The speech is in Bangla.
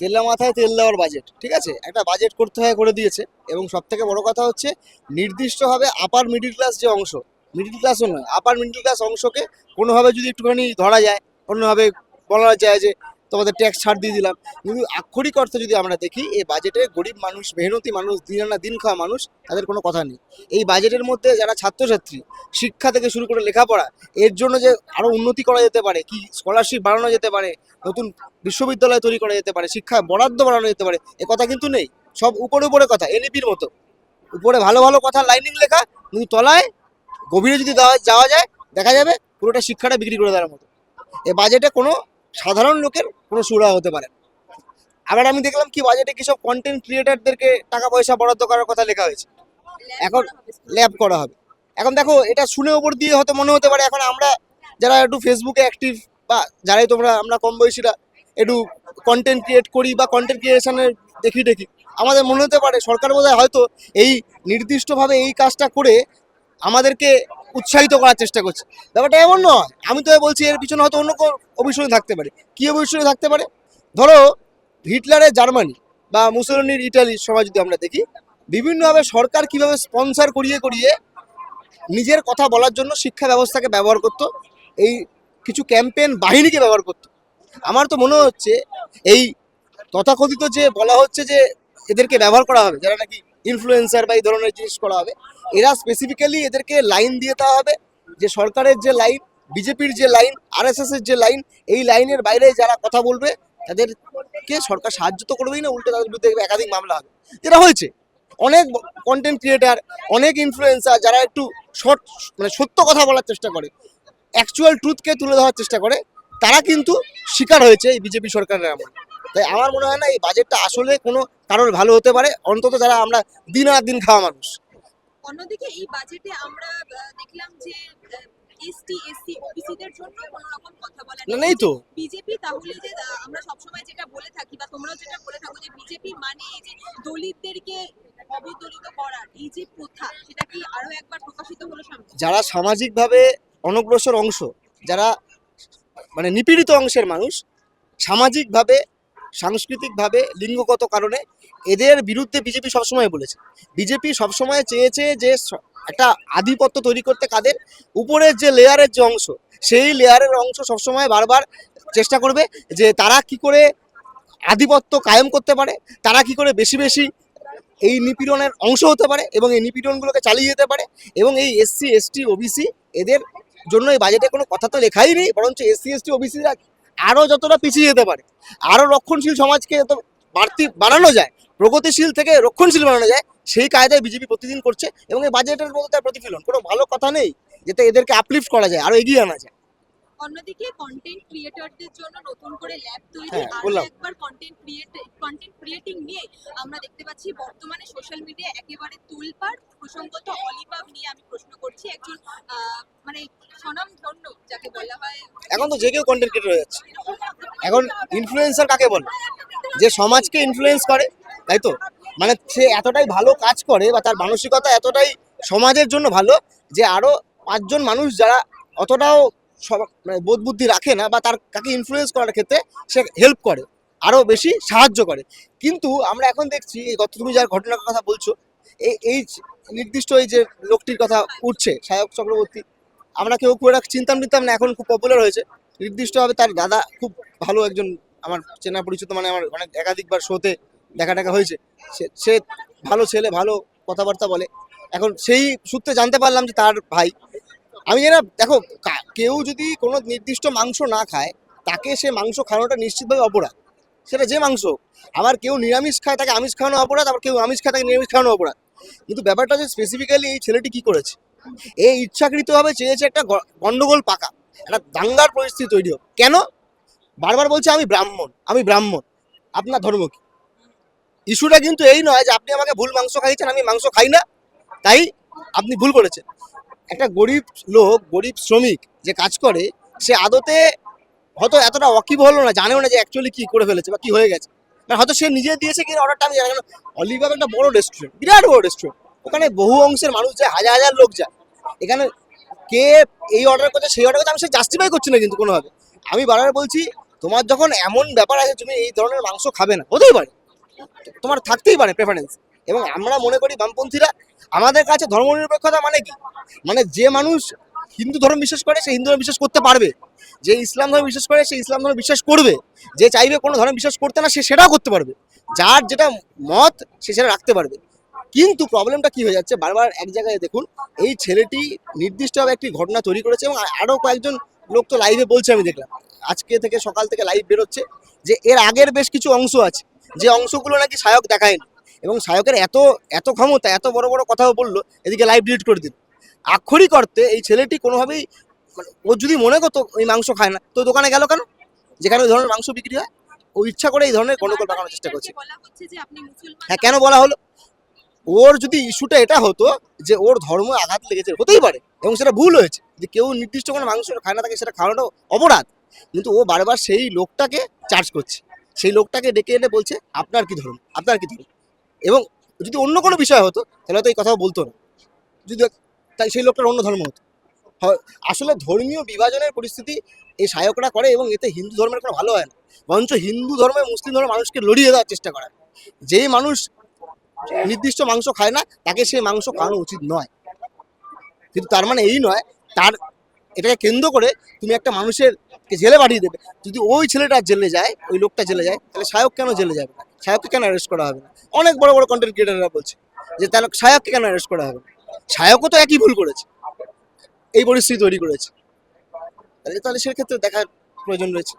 তেল্লা মাথায় তেল দেওয়ার বাজেট ঠিক আছে? একটা বাজেট করতে হয় করে দিয়েছে এবং সব থেকে বড় কথা হচ্ছে নির্দিষ্টভাবে আপার মিডিল ক্লাস যে অংশ মিডিল ক্লাসও নয় আপার মিডিল ক্লাস অংশকে কোনোভাবে যদি একটুখানি ধরা যায়, অন্যভাবে বলা যায় যে তোমাদের ট্যাক্স ছাড় দিয়ে দিলাম। কিন্তু আক্ষরিক অর্থে যদি আমরা দেখি, এই বাজেটে গরিব মানুষ, মেহনতি মানুষ, দিন আনা দিন খাওয়া মানুষ, তাদের কোনো কথা নেই। এই বাজেটের মধ্যে যারা ছাত্রছাত্রী, শিক্ষা থেকে শুরু করে লেখাপড়া, এর জন্য যে আরও উন্নতি করা যেতে পারে, কি স্কলারশিপ বাড়ানো যেতে পারে, নতুন বিশ্ববিদ্যালয় তৈরি করা যেতে পারে, শিক্ষা বরাদ্দ বাড়ানো যেতে পারে, এ কথা কিন্তু নেই। সব উপরে উপরে কথা এনইপির মতো। উপরে ভালো ভালো কথা লাইনিং লেখা, কিন্তু তলায় গভীরে যদি যাওয়া যায়, দেখা যাবে পুরোটা শিক্ষাটা বিক্রি করে দেওয়ার মতো। এ বাজেটে কোনো সাধারণ লোকের কোনো সুরা হতে পারে আবার আমি দেখলাম কি বাজেটে কি সব কন্টেন্ট ক্রিয়েটারদেরকে টাকা পয়সা বরাদ্দ করার কথা লেখা হয়েছে। এখন ল্যাব করা হবে। এখন দেখো এটা শুনে ওপর দিয়ে হয়তো মনে হতে পারে এখন আমরা যারা একটু ফেসবুকে অ্যাক্টিভ বা যারাই তোমরা আমরা কম বয়সীরা একটু কন্টেন্ট ক্রিয়েট করি বা কন্টেন্ট ক্রিয়েশনের দেখি দেখি আমাদের মনে হতে পারে সরকার বোধহয় হয়তো এই নির্দিষ্টভাবে এই কাজটা করে আমাদেরকে উৎসাহিত করার চেষ্টা করছে। ব্যাপারটা এমন নয়। আমি তো বলছি এর পিছনে হয়তো অন্য অভিষয় থাকতে পারে। কি অভিষয় থাকতে পারে? ধরো, হিটলারের জার্মানি বা মুসলিনীর ইটালির সময় যদি আমরা দেখি, বিভিন্নভাবে সরকার কীভাবে স্পন্সর করিয়ে করিয়ে নিজের কথা বলার জন্য শিক্ষা ব্যবস্থাকে ব্যবহার করত, এই কিছু ক্যাম্পেইন বাহিনীকে ব্যবহার করত। আমার তো মনে হচ্ছে, এই তথাকথিত যে বলা হচ্ছে যে এদেরকে ব্যবহার করা হবে, যারা নাকি ইনফ্লুয়েন্সার বা এই ধরনের জিনিস করা হবে এরা স্পেসিফিক্যালি এদেরকে লাইন দিয়ে দেওয়া হবে যে সরকারের যে লাইন বিজেপির যে লাইন আরএসএস এর যে লাইন এই লাইনের বাইরে যারা কথা বলবে, তাদেরকে সরকার সাহায্য তো করবেই না, উল্টে তাদের বিরুদ্ধে একাধিক মামলা হবে। যেটা হয়েছে, অনেক কন্টেন্ট ক্রিয়েটার অনেক ইনফ্লুয়েন্সার যারা একটু শর্ট মানে সত্য কথা বলার চেষ্টা করে অ্যাকচুয়াল ট্রুথকে তুলে ধরার চেষ্টা করে, তারা কিন্তু শিকার হয়েছে এই বিজেপি সরকারের আমল। তাই আমার মনে হয় না, এই বাজেটটা আসলে কোনো কারোর ভালো হতে পারে, অন্তত যারা আমরা দিন আর দিন খাওয়া মানুষ। অন্যদিকে এই বাজেটে আমরা দেখলাম যে এসটি এসসি ওবিসিদের জন্য কোনো রকম কথা বলা নেই তো। বিজেপি তাহলে যে আমরা সবসময় যেটা বলে থাকি বা তোমরাও যেটা বলে থাকো যে বিজেপি মানে এই যে দলিতদেরকে অবদলিত করার এই যে প্রথা সেটা কি আরও একবার প্রকাশিত হলো সামনে? যারা সামাজিকভাবে অনগ্রসর অংশ যারা মানে নিপীড়িত অংশের মানুষ সামাজিকভাবে সাংস্কৃতিকভাবে লিঙ্গগত কারণে এদের বিরুদ্ধে বিজেপি সবসময় বলেছে। বিজেপি সবসময় চেয়েছে যে একটা আধিপত্য তৈরি করতে কাদের? উপরের যে লেয়ারের যে অংশ, সেই লেয়ারের অংশ সবসময় বারবার চেষ্টা করবে যে তারা কি করে আধিপত্য কায়েম করতে পারে, তারা কি করে বেশি বেশি এই নিপীড়নের অংশ হতে পারে এবং এই নিপীড়নগুলোকে চালিয়ে যেতে পারে এবং এই এসসি এসটি ওবিসি এদের জন্য এই বাজেটে কোনো কথা তো লেখাই নেই, বরঞ্চ এসসি এসটি ওবিসিরা আরও যতটা পিছিয়ে যেতে পারে আরও রক্ষণশীল সমাজকে বাড়তি বানানো যায় প্রগতিশীল থেকে রক্ষণশীল বানানো যায় সেই কায়দায় বিজেপি প্রতিদিন করছে এবং এই বাজেটের মধ্যে তার প্রতিফলন। কোনো ভালো কথা নেই যাতে এদেরকে আপলিফট করা যায় আরও এগিয়ে আনা যায়। অন্যদিকে কন্টেন্ট ক্রিয়েটরদের জন্য নতুন করে ল্যাব তৈরি হ্যাঁ, একবার কন্টেন্ট ক্রিয়েট কন্টেন্ট ক্রিয়েটিং নিয়ে আমরা দেখতে পাচ্ছি বর্তমানে সোশ্যাল মিডিয়া একেবারে তুলপাড় প্রসঙ্গত অলিভাব নিয়ে আমি প্রশ্ন করছি একজন মানে যাকে বলা হয়। এখন তো যে কেউ কন্টেন্ট ক্রিয়েটর হয়ে যাচ্ছে। এখন ইনফ্লুয়েন্সার কাকে বলে যে সমাজকে ইনফ্লুয়েন্স করে, তাই তো? মানে সে এতটাই ভালো কাজ করে বা তার মানসিকতা এতটাই সমাজের জন্য ভালো যে আরও পাঁচজন মানুষ যারা অতটাও সব- মানে বোধ বুদ্ধি রাখে না বা তার কাকে ইনফ্লুয়েন্স করার ক্ষেত্রে সে হেল্প করে আরও বেশি সাহায্য করে। কিন্তু আমরা এখন দেখছি, এই গত তুমি যার ঘটনার কথা বলছো এই এই নির্দিষ্ট এই যে লোকটির কথা উঠছে, সায়ক চক্রবর্তী, আমরা কেউ খুব একটা চিন্তাম নিতাম না, এখন খুব পপুলার হয়েছে। নির্দিষ্টভাবে তার দাদা খুব ভালো একজন আমার চেনা পরিচিত মানে আমার অনেক একাধিকবার শোতে দেখা টাকা হয়েছে। সে ভালো ছেলে, ভালো কথাবার্তা বলে। এখন সেই সূত্রে জানতে পারলাম যে তার ভাই, আমি যেটা দেখো কেউ যদি কোনো নির্দিষ্ট মাংস না খায়, তাকে সে মাংস খাওয়ানোটা নিশ্চিতভাবে অপরাধ। সেটা যে মাংস আবার কেউ নিরামিষ খায়, তাকে আমিষ খাওয়ানো অপরাধ, আবার কেউ আমিষ খায়, তাকে নিরামিষ খাওয়ানো অপরাধ। কিন্তু ব্যাপারটা যে স্পেসিফিক্যালি এই ছেলেটি কি করেছে? এই ইচ্ছাকৃতভাবে চেয়েছে একটা গন্ডগোল পাকা, একটা দাঙ্গার পরিস্থিতি তৈরি হোক। কেন? বারবার বলছে আমি ব্রাহ্মণ আমি ব্রাহ্মণ। আপনার ধর্ম কি? ইস্যুটা কিন্তু এই নয় যে আপনি আমাকে ভুল মাংস খাইয়েছেন, আমি মাংস খাই না। তাই আপনি ভুল করেছেন। একটা গরিব লোক, গরিব শ্রমিক যে কাজ করে, সে আদতে হয়তো এতটা অকিব হলো না, জানেও না যে অ্যাকচুয়ালি কি করে ফেলেছে বা কি হয়ে গেছে। মানে হয়তো সে নিজে দিয়েছে কি অর্ডারটা আমি জানি না অলিভাব একটা বড় রেস্টুরেন্ট বিরাট বড় রেস্টুরেন্ট ওখানে বহু অংশের মানুষ যায়, হাজার হাজার লোক যায়। এখানে কে এই অর্ডার করছে, সেই অর্ডার করছে, আমি সে জাস্টিফাই করছি না কিন্তু কোনোভাবে। আমি বারবার বলছি তোমার যখন এমন ব্যাপার আছে, তুমি এই ধরনের মাংস খাবে না। হতেই পারে। তোমার থাকতেই পারে প্রেফারেন্স এবং আমরা মনে করি, বামপন্থীরা আমাদের কাছে ধর্মনিরপেক্ষতা মানে কি? মানে যে মানুষ হিন্দু ধর্ম বিশ্বাস করে, সে হিন্দু ধর্ম বিশ্বাস করতে পারবে। যে ইসলাম ধর্ম বিশ্বাস করে, সে ইসলাম ধর্ম বিশ্বাস করবে। যে চাইবে কোনো ধর্ম বিশ্বাস করতে না, সে সেটাও করতে পারবে। যার যেটা মত, সে সেটা রাখতে পারবে। কিন্তু প্রবলেমটা কি হয়ে যাচ্ছে? বারবার এক জায়গায় দেখুন, এই ছেলেটি নির্দিষ্টভাবে একটি ঘটনা তৈরি করেছে এবং আরও কয়েকজন লোক তো লাইভে বলছে, আমি দেখলাম। আজকে থেকে সকাল থেকে লাইভ বেরোচ্ছে যে এর আগের বেশ কিছু অংশ আছে। যে অংশগুলো নাকি সায়ক দেখায়নি। এবং সায়কের এত এত ক্ষমতা, এত বড় বড় কথাও বলল, এদিকে লাইভ ডিলিট করে দিল। আক্ষরিক অর্থে এই ছেলেটি কোনোভাবেই মানে ও যদি মনে করতো ওই মাংস খায় না, তো দোকানে গেল কেন? যেখানে ওই ধরনের মাংস বিক্রি হয়, ও ইচ্ছা করে এই ধরনের গন্ডগোল পাকানোর চেষ্টা করছে। হ্যাঁ কেন বলা হলো? ওর যদি ইস্যুটা এটা হতো যে ওর ধর্ম আঘাত লেগেছে, হতেই পারে। এবং সেটা ভুল হয়েছে। যে কেউ নির্দিষ্ট কোনো মাংস খায় না, তাকে সেটা খাওয়ানো অপরাধ। কিন্তু ও বারবার সেই লোকটাকে চার্জ করছে। সেই লোকটাকে ডেকে এনে বলছে, আপনার কি ধরুন? আপনার কি ধরুন? এবং যদি অন্য কোনো বিষয় হতো, তাহলে তো এই কথাও বলতো না। যদি তাই সেই লোকটার অন্য ধর্ম হতো। আসলে ধর্মীয় বিভাজনের পরিস্থিতি এই সায়করা করে এবং এতে হিন্দু ধর্মের কোনো ভালো হয় না। বরঞ্চ হিন্দু ধর্মে মুসলিম ধর্মের মানুষকে লড়িয়ে দেওয়ার চেষ্টা করে। যেই মানুষ নির্দিষ্ট মাংস খায় না, তাকে সেই মাংস খাওয়ানো উচিত নয়। কিন্তু তার মানে এই নয়, তার এটাকে কেন্দ্র করে তুমি একটা মানুষের জেলে পাঠিয়ে দেবে। যদি ওই ছেলেটা জেলে যায়, ওই লোকটা জেলে যায়, তাহলে সায়ক কেন জেলে যাবে না? সায়ককে কেন অ্যারেস্ট করা হবে না? অনেক বড় বড় কন্টেন্ট ক্রিয়েটাররা বলছে যে তাহলে সায়ককে কেন অ্যারেস্ট করা হবে সায়কও তো একই ভুল করেছে। এই পরিস্থিতি তৈরি করেছে। তাহলে তাহলে সেক্ষেত্রে দেখার প্রয়োজন রয়েছে।